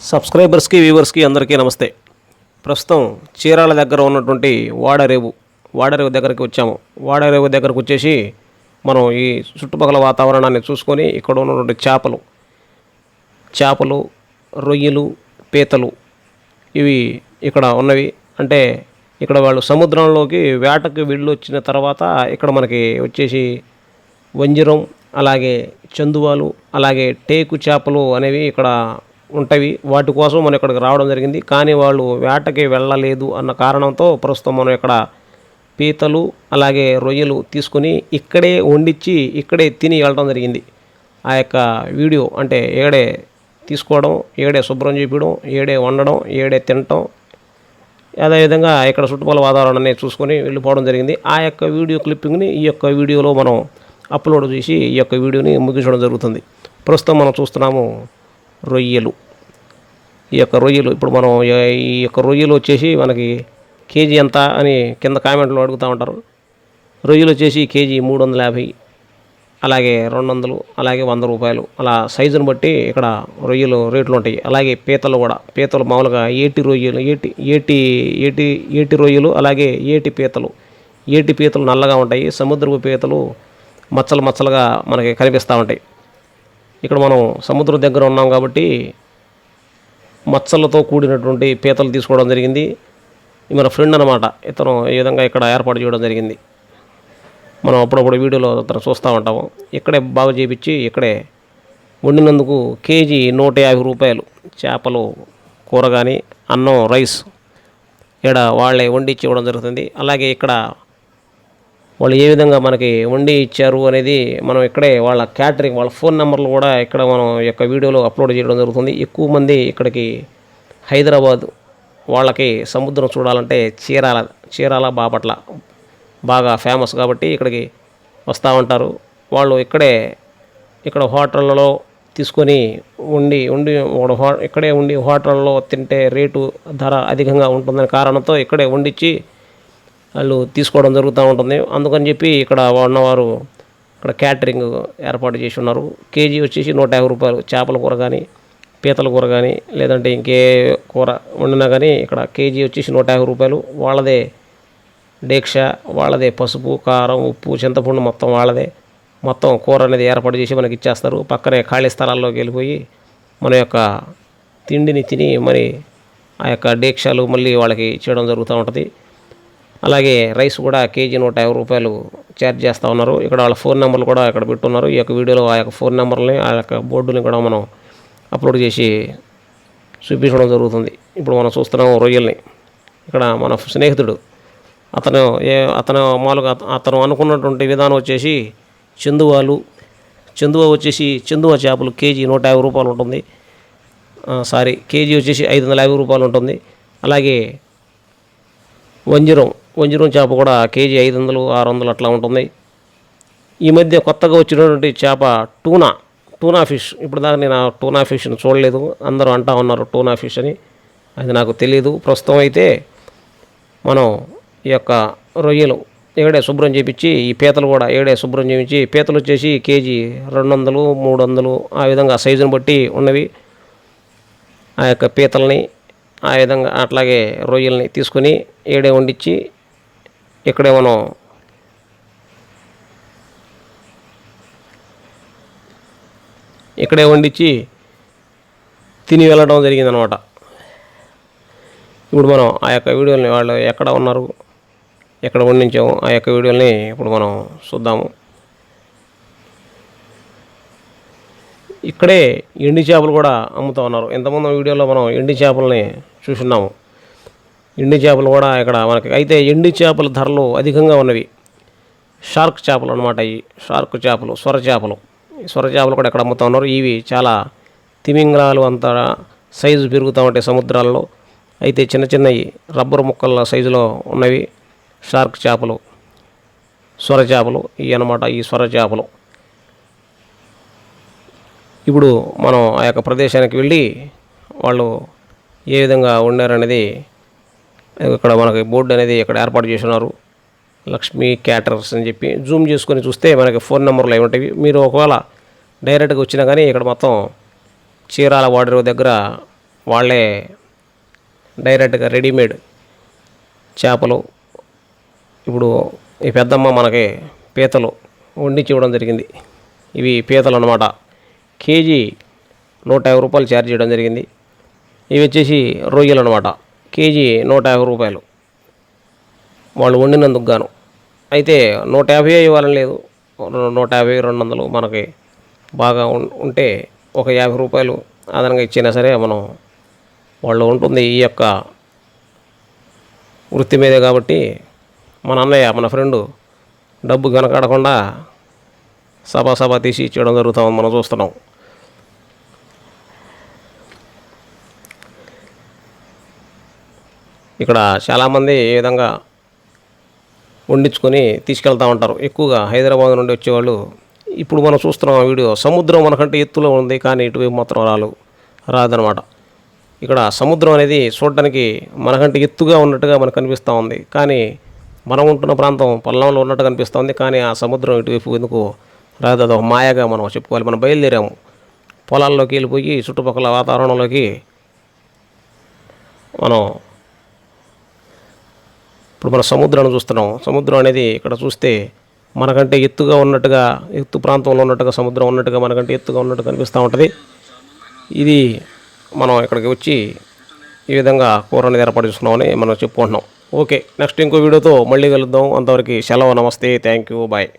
సబ్స్క్రైబర్స్కి వ్యూవర్స్కి అందరికీ నమస్తే. ప్రస్తుతం చీరాల దగ్గర ఉన్నటువంటి వాడరేవు వాడరేవు దగ్గరికి వచ్చాము. వాడరేవు దగ్గరకు వచ్చేసి మనం ఈ చుట్టుపక్కల వాతావరణాన్ని చూసుకొని ఇక్కడ ఉన్నటువంటి చేపలు చేపలు రొయ్యలు పీతలు ఇవి ఇక్కడ ఉన్నవి. అంటే ఇక్కడ వాళ్ళు సముద్రంలోకి వేటకు వెళ్ళి వచ్చిన తర్వాత ఇక్కడ మనకి వచ్చేసి వంజరం అలాగే చందువాలు అలాగే టేకు చేపలు అనేవి ఇక్కడ ఉంటవి. వాటి కోసం మనం ఇక్కడికి రావడం జరిగింది. కానీ వాళ్ళు వేటకి వెళ్ళలేదు అన్న కారణంతో ప్రస్తుతం మనం ఇక్కడ పీతలు అలాగే రొయ్యలు తీసుకుని ఇక్కడే వండించి ఇక్కడే తిని వెళ్ళడం జరిగింది. ఆ యొక్క వీడియో అంటే ఏడే తీసుకోవడం ఏడే శుభ్రం చేపించడం ఏడే వండడం ఏడే తినటం అదేవిధంగా ఇక్కడ చుట్టుపక్కల వాతావరణాన్ని చూసుకొని వెళ్ళిపోవడం జరిగింది. ఆ యొక్క వీడియో క్లిప్పింగ్ని ఈ యొక్క వీడియోలో మనం అప్లోడ్ చేసి ఈ యొక్క వీడియోని ముగించడం జరుగుతుంది. ప్రస్తుతం మనం చూస్తున్నాము రొయ్యలు. ఈ యొక్క రొయ్యలు ఇప్పుడు మనం ఈ- యొక్క రొయ్యలు వచ్చేసి మనకి కేజీ ఎంత అని కింద కామెంట్లో అడుగుతూ ఉంటారు. రొయ్యలు వచ్చేసి కేజీ మూడు వందల యాభై అలాగే రెండు వందలు అలాగే వంద రూపాయలు. అలా సైజుని బట్టి ఇక్కడ రొయ్యలు రేట్లు ఉంటాయి. అలాగే పీతలు కూడా పీతలు మామూలుగా ఏటి రొయ్యలు ఏటి ఏటి ఏటి ఏటి రొయ్యలు అలాగే ఏటి పీతలు. ఏటి పీతలు నల్లగా ఉంటాయి సముద్రపు పీతలు మచ్చలు మచ్చలుగా మనకి కనిపిస్తూ ఉంటాయి. ఇక్కడ మనం సముద్రం దగ్గర ఉన్నాం కాబట్టి మచ్చలతో కూడినటువంటి పీతలు తీసుకోవడం జరిగింది. మన ఫ్రెండ్ అనమాట ఇతను ఈ విధంగా ఇక్కడ ఏర్పాటు చేయడం జరిగింది. మనం అప్పుడప్పుడు వీడియోలో అతను చూస్తూ ఉంటాము. ఇక్కడే బాగా చేపించి ఇక్కడే వండినందుకు కేజీ నూట యాభై రూపాయలు. చేపలు కూర కానీ అన్నం రైస్ ఇక్కడ వాళ్ళే వండించి ఇవ్వడం జరుగుతుంది. అలాగే ఇక్కడ వాళ్ళు ఏ విధంగా మనకి వండి ఇచ్చారు అనేది మనం ఇక్కడే వాళ్ళ క్యాటరింగ్ వాళ్ళ ఫోన్ నెంబర్లు కూడా ఇక్కడ మనం యొక్క వీడియోలో అప్లోడ్ చేయడం జరుగుతుంది. ఎక్కువ మంది ఇక్కడికి హైదరాబాద్ వాళ్ళకి సముద్రం చూడాలంటే చీరాల చీరాల బాపట్ల బాగా ఫేమస్ కాబట్టి ఇక్కడికి వస్తూ ఉంటారు. వాళ్ళు ఇక్కడే ఇక్కడ హోటళ్ళలో తీసుకొని ఉండి ఉండి ఇక్కడే ఉండి హోటల్లో తింటే రేటు ధర అధికంగా ఉంటుందనే కారణంతో ఇక్కడే వండించి వాళ్ళు తీసుకోవడం జరుగుతూ ఉంటుంది. అందుకని చెప్పి ఇక్కడ ఉన్నవారు ఇక్కడ క్యాటరింగ్ ఏర్పాటు చేసి ఉన్నారు. కేజీ వచ్చేసి నూట యాభై రూపాయలు. చేపల కూర కానీ పీతల కూర కానీ లేదంటే ఇంకే కూర వండినా కానీ ఇక్కడ కేజీ వచ్చేసి నూట యాభై రూపాయలు. వాళ్ళదే డేక్ష వాళ్ళదే పసుపు కారం ఉప్పు చింతపండు మొత్తం వాళ్ళదే. మొత్తం కూర అనేది ఏర్పాటు చేసి మనకి ఇచ్చేస్తారు. పక్కనే ఖాళీ స్థలాల్లోకి వెళ్ళిపోయి మన యొక్క తిండిని తిని మరి ఆ యొక్క డేక్షాలు మళ్ళీ వాళ్ళకి చేయడం జరుగుతూ ఉంటుంది. అలాగే రైస్ కూడా కేజీ నూట యాభై రూపాయలు ఛార్జ్ చేస్తూ ఉన్నారు. ఇక్కడ వాళ్ళ ఫోన్ నెంబర్లు కూడా ఇక్కడ పెట్టున్నారు. ఈ యొక్క వీడియోలో ఆ యొక్క ఫోన్ నెంబర్ని ఆ యొక్క బోర్డుని కూడా మనం అప్లోడ్ చేసి చూపించడం జరుగుతుంది. ఇప్పుడు మనం చూస్తున్నాం రొయ్యల్ని. ఇక్కడ మన స్నేహితుడు అతను ఏ అతను మామూలుగా అతను అనుకున్నటువంటి విధానం వచ్చేసి చందువాలు. చందువ వచ్చేసి చందువ చేపలు కేజీ నూట యాభై రూపాయలు ఉంటుంది. సారీ కేజీ వచ్చేసి ఐదు వందల యాభై రూపాయలు ఉంటుంది. అలాగే వంజరం వంజరం చేప కూడా కేజీ ఐదు వందలు ఆరు వందలు అట్లా ఉంటుంది. ఈ మధ్య కొత్తగా వచ్చినటువంటి చేప టూనా టూనా ఫిష్. ఇప్పుడు దాకా నేను ఆ టూనా ఫిష్ని చూడలేదు. అందరూ అంటా ఉన్నారు టూనా ఫిష్ అని. అది నాకు తెలియదు ప్రస్తుతం అయితే మనం ఈ యొక్క రొయ్యలు ఏడే శుభ్రం చేపించి ఈ పీతలు కూడా ఏడే శుభ్రం చేయించి పీతలు వచ్చేసి కేజీ రెండు వందలు మూడు వందలు ఆ విధంగా సైజుని బట్టి ఉన్నవి. ఆ యొక్క పీతల్ని ఆ విధంగా అట్లాగే రొయ్యల్ని తీసుకొని ఏడే వండించి ఇక్కడే మనం ఇక్కడే వండించి తిని వెళ్ళడం జరిగిందనమాట. ఇప్పుడు మనం ఆ యొక్క వీడియోని వాళ్ళు ఎక్కడ ఉన్నారు ఎక్కడ వండించాము ఆ యొక్క వీడియోని ఇప్పుడు మనం చూద్దాము. ఇక్కడే ఎండి చేపలు కూడా అమ్ముతూ ఉన్నారు. ఇంతకుముందు వీడియోలో మనం ఎండి చేపలని చూస్తున్నాము ఎండి చేపలు కూడా ఇక్కడ మనకి అయితే ఎండి చేపల ధరలు అధికంగా ఉన్నవి. షార్క్ చేపలు అనమాట ఈ షార్క్ చేపలు సొర చేపలు. ఈ సొర చేపలు కూడా ఇక్కడ అమ్ముతూ ఉన్నారు? ఇవి చాలా తిమింగలాలు అంత సైజు పెరుగుతూ ఉంటాయి సముద్రాల్లో. అయితే చిన్న చిన్నవి రబ్బరు ముక్కల సైజులో ఉన్నవి షార్క్ చేపలు సొర చేపలు. ఇవి అన్నమాట ఈ సొర చేపలు. ఇప్పుడు మనం ఆ యొక్క ప్రదేశానికి వెళ్ళి వాళ్ళు ఏ విధంగా ఉండారనేది ఇక్కడ మనకి బోర్డు అనేది ఇక్కడ ఏర్పాటు చేసి ఉన్నారు లక్ష్మీ క్యాటర్స్ అని చెప్పి జూమ్ చేసుకొని చూస్తే మనకి ఫోన్ నెంబర్లు అవి ఉంటాయి. మీరు ఒకవేళ డైరెక్ట్గా వచ్చినా కానీ ఇక్కడ మొత్తం చీరాల వాడరు దగ్గర వాళ్ళే డైరెక్ట్గా రెడీమేడ్ చేపలు ఇప్పుడు ఈ పెద్దమ్మ మనకి పీతలు వండించి ఇవ్వడం జరిగింది. ఇవి పీతలు అన్నమాట. కేజీ నూట యాభై రూపాయలు ఛార్జ్ చేయడం జరిగింది. ఇవి వచ్చేసి రొయ్యలు అనమాట కేజీ నూట యాభై రూపాయలు. వాళ్ళు వండినందుకు గాను. అయితే నూట యాభై ఇవ్వాలని లేదు. నూట యాభై రెండు వందలు మనకి బాగా ఉం- ఉంటే ఒక యాభై రూపాయలు అదనంగా ఇచ్చినా సరే మనం వాళ్ళు ఉంటుంది ఈ యొక్క వృత్తి మీదే కాబట్టి మన అన్నయ్య మన ఫ్రెండు డబ్బు కనకాడకుండా సభా సభ తీసి ఇచ్చేయడం జరుగుతామని మనం చూస్తున్నాం. ఇక్కడ చాలామంది ఈ విధంగా వండించుకొని తీసుకెళ్తూ ఉంటారు. ఎక్కువగా హైదరాబాద్ నుండి వచ్చేవాళ్ళు ఇప్పుడు మనం చూస్తున్నాం ఆ వీడియో సముద్రం మనకంటే ఎత్తులో ఉంది కానీ ఇటువైపు మాత్రం రాలు రాదనమాట ఇక్కడ సముద్రం అనేది చూడడానికి మనకంటే ఎత్తుగా ఉన్నట్టుగా మనకు కనిపిస్తూ ఉంది. కానీ మనం ఉంటున్న ప్రాంతం పల్లంలో ఉన్నట్టు కనిపిస్తూ ఉంది కానీ ఆ సముద్రం ఇటువైపు ఎందుకు రాదు? అదొక ఒక మాయగా మనం చెప్పుకోవాలి. మనం బయలుదేరాము. పొలాల్లోకి వెళ్ళిపోయి చుట్టుపక్కల వాతావరణంలోకి మనం ఇప్పుడు మన సముద్రాన్ని చూస్తున్నాం. సముద్రం అనేది ఇక్కడ చూస్తే మనకంటే ఎత్తుగా ఉన్నట్టుగా ఎత్తు ప్రాంతంలో ఉన్నట్టుగా సముద్రం ఉన్నట్టుగా మనకంటే ఎత్తుగా ఉన్నట్టు కనిపిస్తూ ఉంటుంది. ఇది మనం ఇక్కడికి వచ్చి ఈ విధంగా కూర అనేది ఏర్పాటు చేసుకున్నామని మనం చెప్పుకుంటున్నాం. ఓకే నెక్స్ట్ ఇంకో వీడియోతో మళ్ళీ కలుద్దాం. అంతవరకు సెలవు నమస్తే థ్యాంక్ యూ బాయ్.